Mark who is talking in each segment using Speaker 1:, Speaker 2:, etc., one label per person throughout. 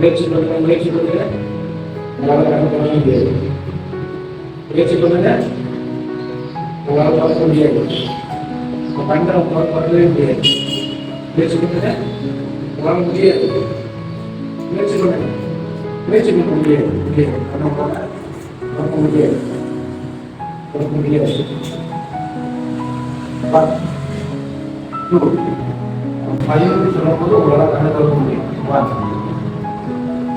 Speaker 1: முயற்சி பண்ணுங்க முயற்சி பண்ணுங்க. உங்களால் கணக்கு பண்ண முடியாது. முயற்சி பண்ணுங்க. உங்களால் பார்க்க முடியாது. பண்ற உங்களால் பண்ணவே முடியாது. முயற்சி பண்ணுங்க. உங்களால் முடியாது. முயற்சி பண்ணுங்க. முயற்சி பண்ண முடியாது. முடியாது. பண்ண முடியாது. பண்ண முடியாது. பதினொன்று சொல்லும்போது உங்களால் கணக்கு முடியும்.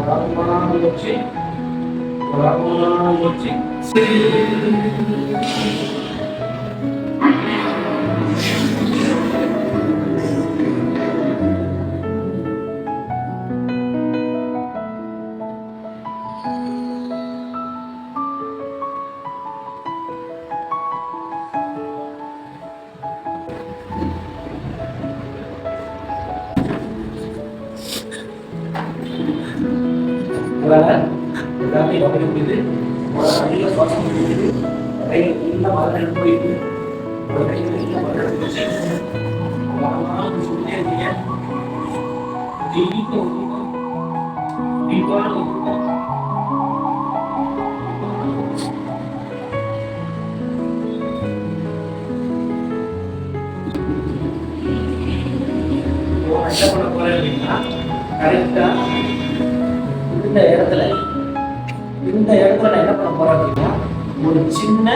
Speaker 1: পড়াশোনা করছি পড়াশোনা করছি। உங்களால் எல்லாமே கவனிக்க முடியுது. உங்களால் அதிக சுவாசம் முடியுது கையில் போயிட்டு உங்கள் கையில் சொல்லிட்டே இருக்கீங்க டீப்பான சின்ன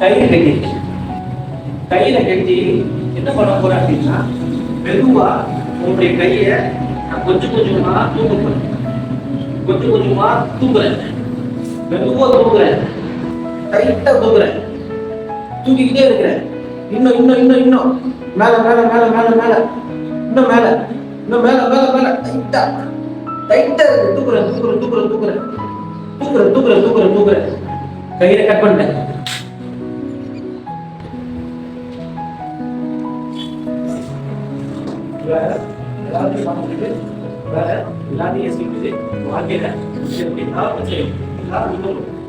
Speaker 1: கயிறு கட்டி. கையில கட்டி என்ன பண்ண போறேன் அப்படின்னா மெதுவா உங்களுடைய கையை நான் கொஞ்சம் கொஞ்சமா தூங்க போறேன். கொஞ்சம் கொஞ்சமா தூக்குறேன் மெதுவா தூக்குறேன் டைட்டா தூக்குறேன் தூக்கிக்கிட்டே இருக்கிறேன். இன்னும் இன்னும் இன்னும் இன்னும். மேல மேல மேல மேல மேல. இன்னும் மேல. இன்னும் மேல மேல மேல. டைட்டா டைட்டா தூக்குறேன் தூக்குறேன் தூக்குறேன் தூக்குறேன் தூக்குறேன் தூக்குறேன் தூக்குறேன் தூக்குறேன் கையில கட் பண்ணிட்டேன். எல்லாத்தையும் பண்ண வேற எல்லாத்தையும் யோசிக்குது வாழ்க்கையில எல்லா பிரச்சனையும் எல்லா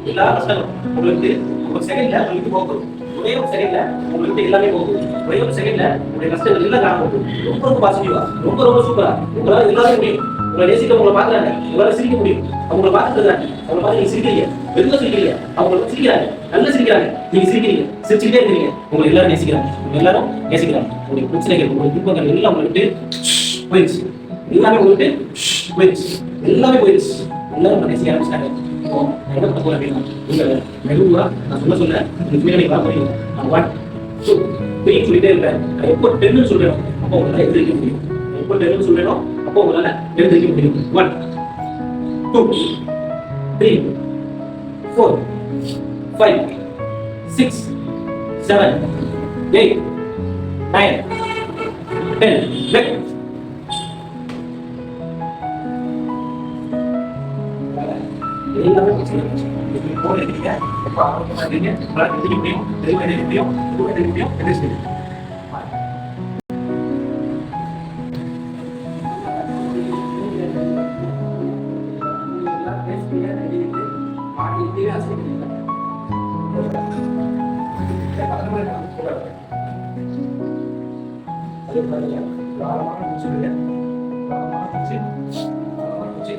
Speaker 1: எல்லா கஷ்டங்களும். உங்களுக்கு ஒரு செகண்ட்ல உங்களுக்கு போகும் ஒரே ஒரு செகண்ட்ல உங்களுக்கு எல்லாமே போகும் ஒரே ஒரு செகண்ட்ல உங்களுடைய கஷ்டங்கள் எல்லாம் காண போகுது ரொம்ப ரொம்ப பாசிட்டிவா ரொம்ப ரொம்ப சூப்பரா உங்களால எல்லாமே முடியும். உங்களை நேசிக்க உங்களை பாக்குறாங்க உங்களால சிரிக்க முடியும். அவங்களை பார்த்துட்டு இருக்காங்க அவங்களை பார்த்து நீங்க சிரிக்கிறீங்க. வெறும் சிரிக்கிறீங்க. அவங்க சிரிக்கிறாங்க. நல்லா சிரிக்கிறாங்க. நீங்க சிரிக்கிறீங்க. சிரிச்சுக்கிட்டே இருக்கிறீங்க. உங்களை எல்லாரும் நேசிக்கிறாங்க. உங்க எல்லாரும் நேசிக்கிறாங்க. உங்களுடைய பிரச்சனைகள் உங்களுடைய துன்பங்கள் எல்லாம் உங்களுக்கு போயிடுச்சு எல்லாமே உங்களுக்கு போயிடுச்சு எல்லாமே போயிடுச்சு எல்லாரும் நேசிக்க ஆரம்பிச்சிட்டாங்க. இப்போ என்ன பண்ண போறேன் அப்படின்னா உங்களை மெதுவா நான் சொல்ல சொல்ல உங்களுக்கு பின்னாடி நான் சொல்லிட்டே இருப்பேன். எப்போ டென்னு சொல்றேன் அப்போ உங்களால முடியும். எப்போ டென்னு சொல்றேனோ அப்போ உங்களால எழுந்திருக்க முடியும். One two three four five six seven eight nine ten leg எல்லாமே நீங்க போறீங்க எப்ப ஆரம்பமா இருக்கீங்க உங்களால அதே மாதிரி தாராளமான மூச்சு தாராளமான மூச்சு தாராளமான மூச்சு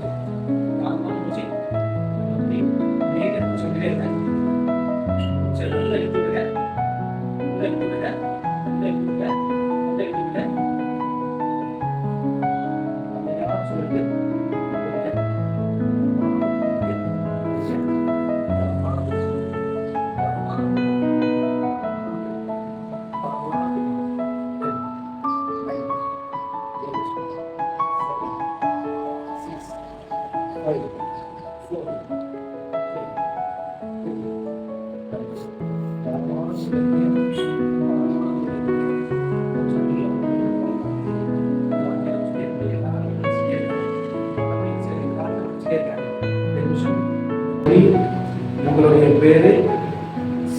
Speaker 1: உங்களுடைய பேரு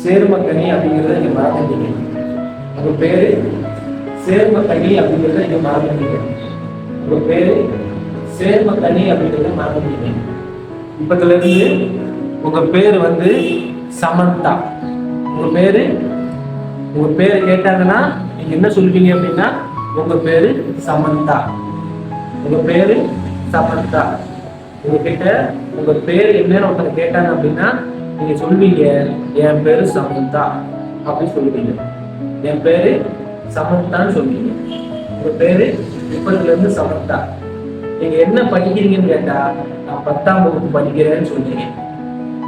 Speaker 1: சேர்மக்கனி அப்படிங்கிறத நீங்க மறந்துட்டீங்க. உங்க பேரு சேர்மக்கனி அப்படிங்கிறத நீங்க மறந்துட்டீங்க. உங்க பேரு சேர்ம தனி அப்படின்றத மறக்க முடியுங்க இப்பத்துல இருந்து உங்க பேர் வந்து சமந்தா. உங்க பேரு? உங்க பேரை கேட்டாங்கன்னா நீங்க என்ன சொல்லுவீங்க அப்படின்னா உங்க பேரு சமந்தா. உங்க பேரு சமந்தா. உங்ககிட்ட உங்க பேர் என்னன்னு ஒருத்தர் கேட்டாங்க அப்படின்னா நீங்க சொல்வீங்க என் பேரு சமந்தா அப்படின்னு சொல்லுவீங்க. என் பேரு சமந்தான்னு சொல்லுவீங்க. உங்க பேரு இப்பத்துல இருந்து சமந்தா. நீங்க என்ன படிக்கிறீங்கன்னு கேட்டா நான் பத்தாம் வகுப்பு படிக்கிறேன்னு சொன்னீங்க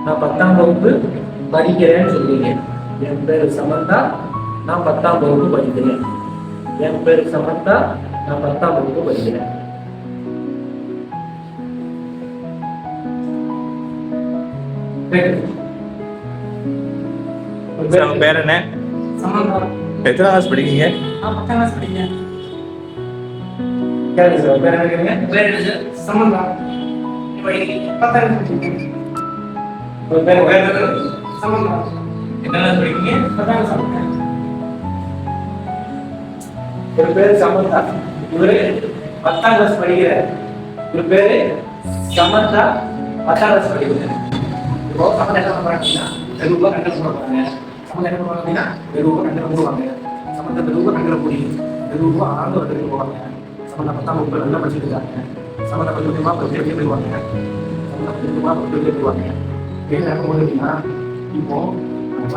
Speaker 1: நான் பத்தாம் வகுப்பு படிக்கிறேன்னு சொன்னீங்க என் பேரு சமந்தா நான் பத்தாம் வகுப்பு படிக்கிறேன். என் பேரு சமந்தா நான் பத்தாம் வகுப்பு படிக்கிறேன்.
Speaker 2: பேர் என்ன? எத்தனை கிளாஸ் படிக்கீங்க
Speaker 3: நான் பத்தாம் கிளாஸ் படிக்கிறேன்.
Speaker 1: பேர் என்ன கேளுங்க.
Speaker 3: பேர் என்ன சார்? சமந்தா இப்போ பத்தாம் கிளாஸ் படிக்கிறேன்
Speaker 1: உங்க பேர் பேர் என்ன
Speaker 3: சமந்தா
Speaker 1: என்ன class படிக்கிறீங்க
Speaker 3: பத்தாம் கிளாஸ் படிக்கிறேன்
Speaker 1: ஒரு பேரு சமந்தா. இவரு பத்தாம் கிளாஸ் படிக்கிறார். ஒரு பேரு சமந்தா பத்தாம் கிளாஸ் படிக்கிறார். இப்போ சமந்தா என்ன பண்றாங்கன்னா வெறுப்பா கண்டல் போட போறாங்க சமந்தா என்ன பண்ணுவாங்க அப்படின்னா கண்டல் போடுவாங்க. சமந்தா கண்டல் போடி ஒரு போவாங்க சமந்தா பத்தாம் வகுப்பு நல்லா படிச்சுட்டு இருக்காங்க. சமந்தா கொஞ்சம் கொஞ்சமா கொஞ்சம் வெளியே போயிடுவாங்க. சமந்தா கொஞ்சம் கொஞ்சமா கொஞ்சம் வெளியே போயிடுவாங்க. என்ன நடக்கும் அப்படின்னா இப்போ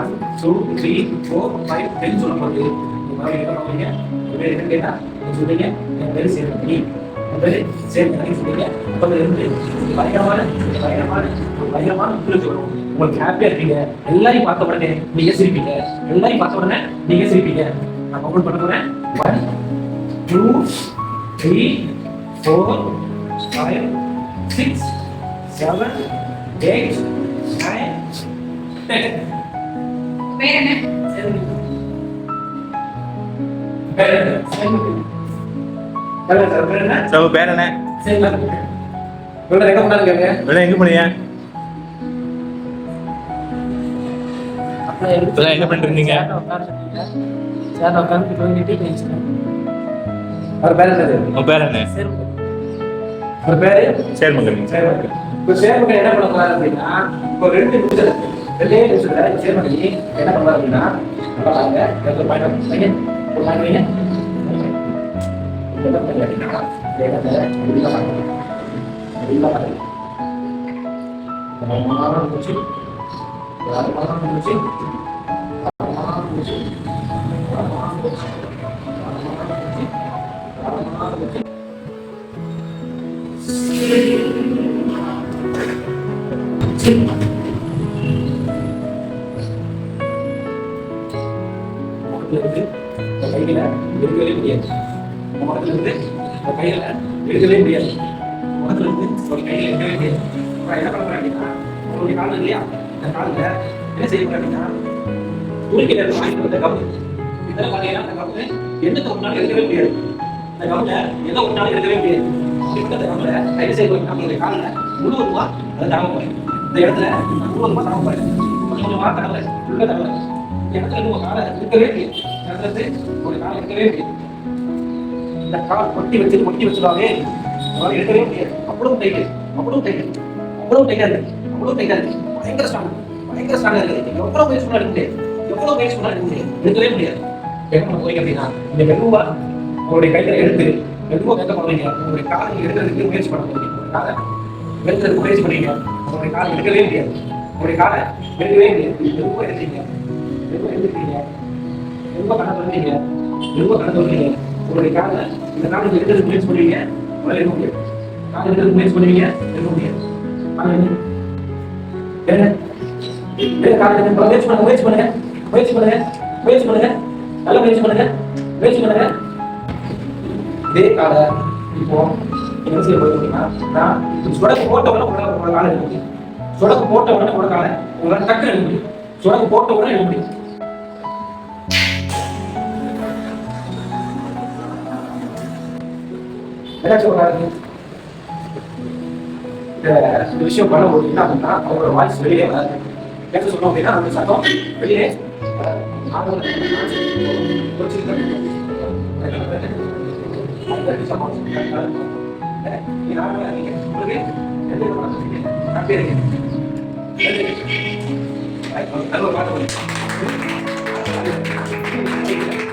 Speaker 1: one two three four five ten சொல்லும் போது இந்த மாதிரி என்ன பண்ணுவீங்க? பேர் என்ன கேட்டா சொல்றீங்க என் பேரு சேர்மணி என் சேர்மணி சொல்றீங்க. இருந்து பயங்கரமான பயங்கரமான பயங்கரமான உங்களுக்கு வரும். உங்களுக்கு ஹாப்பியா இருப்பீங்க. எல்லாரையும் பார்த்த உடனே நீங்க சிரிப்பீங்க. எல்லாரையும் பார்த்த உடனே நீங்க சிரிப்பீங்க. நான் கவுண்ட் பண்ண one two three four five six seven eight nine ten
Speaker 3: பேர் என்ன
Speaker 1: பேர் என்ன? என்ன? பேர் என்ன?
Speaker 2: சார்,
Speaker 1: சரி, எங்க
Speaker 2: எங்க போனீங்க என்ன பண்ணிட்டு இருந்தீங்க?
Speaker 3: சேர்ல உட்காந்து தூங்கிட்டு
Speaker 1: அவர் பேர் என்னது?
Speaker 2: உங்க பேர் என்ன
Speaker 1: அவர் பேரு
Speaker 2: சரி மகன்
Speaker 1: சேர்மகன். இப்ப சேர்மகன் என்ன அப்படின்னா, இப்போ ரெண்டு நிமிஷம் இருக்கு. ரெண்டே நிமிஷத்துல சேர்மகன் என்ன பண்றாரு அப்படின்னா, பாருங்க, வைங்க. ஒரு வைங்க. என்ன முகத்துல இருந்து அந்த கையில எடுக்கவே முடியாது. முகத்துல இருந்து ஒரு கையில எடுக்கவே முடியாது. அப்புறம் என்ன பண்றாங்க அப்படின்னா உங்களுடைய காலம் இல்லையா? இந்த காலத்துல என்ன செய்ய அப்படின்னா துணிக்கிட்ட இருந்து வாங்கிட்டு வந்த கவு இதெல்லாம் பார்த்தீங்கன்னா அந்த கவுல எந்த கவுனாலும் எடுக்கவே முடியாது. இந்த கவுல எதை ஒன்றாலும் எடுக்கவே முடியாது. இப்ப இந்த கவுல கையில் செய்ய நம்மளுடைய காலில் முழுவதுமா அதை தரவ போறேன். இந்த இடத்துல முழுவதுமா தரவ போறேன். கொஞ்சமா உள்ள இடத்துல இருந்து காலை இருக்கவே முடியாது. இடத்துல ஒரு காலை இருக்கவே முடியாது. இந்த கால் கொட்டி வச்சு கொட்டி வச்சுதாவே அவரால் எடுக்கவே முடியாது. அவ்வளவு டைட்டு அவ்வளவு டைட்டு அவ்வளவு டைட்டா இருக்கு. அவ்வளவு டைட்டா இருக்கு. பயங்கர ஸ்ட்ராங் பயங்கர ஸ்ட்ராங்கா இருக்கு. எவ்வளவு முயற்சி பண்ணாலும் எடுக்க முடியாது. எவ்வளவு முயற்சி பண்ணாலும் எடுக்க முடியாது. எடுக்கவே முடியாது. என்ன பண்ண போறீங்க அப்படின்னா இந்த மெதுவா உங்களுடைய கையில எடுத்து மெதுவா கத்த பண்ணுவீங்க உங்களுடைய காலை எடுக்கிறதுக்கு முயற்சி பண்ண போறீங்க. உங்களுடைய காலை எடுக்கிறதுக்கு முயற்சி பண்ணீங்க. உங்களுடைய காலை எடுக்கவே முடியாது. உங்களுடைய காலை எடுக்கவே முடியாது. மெதுவா எடுத்தீங்க. மெதுவா எடுத்துக்கிறீங்க மெதுவா கண்ணை திறந்தீங்க மெதுவா கண்ணை திறந்தீங்க உங்களுடைய இந்த காலை எடுக்கிறதுக்கு முயற்சி பண்ணுவீங்க? உங்களால எடுக்க முடியாது. காலை எடுக்கிறதுக்கு முயற்சி பண்ணுவீங்க? எடுக்க முடியாது. காலை எடுங்க. முயற்சி பண்ணுங்க முயற்சி பண்ணுங்க. முயற்சி பண்ணுங்க முயற்சி பண்ணுங்க. நல்ல முயற்சி பண்ணுங்க. முயற்சி பண்ணுங்க. இதே காலை இப்போ என்ன செய்ய நான் சுடக்கு போட்ட உடனே உங்களால உங்களோட காலை எடுக்க முடியும். சுடக்கு போட்ட உடனே உங்களோட காலை டக்குன்னு எடுக்க முடியும். சுடக்கு போட்ட எடுக்க முடியும். என்ன சொல்றாரு? இந்த இந்த விஷயம் பண்ணும்போது என்ன அப்படின்னா அவங்களோட வாய்ஸ் வெளியே வராது. பேச சொன்னோம் அப்படின்னா அந்த சத்தம் வெளியே உங்களுக்கு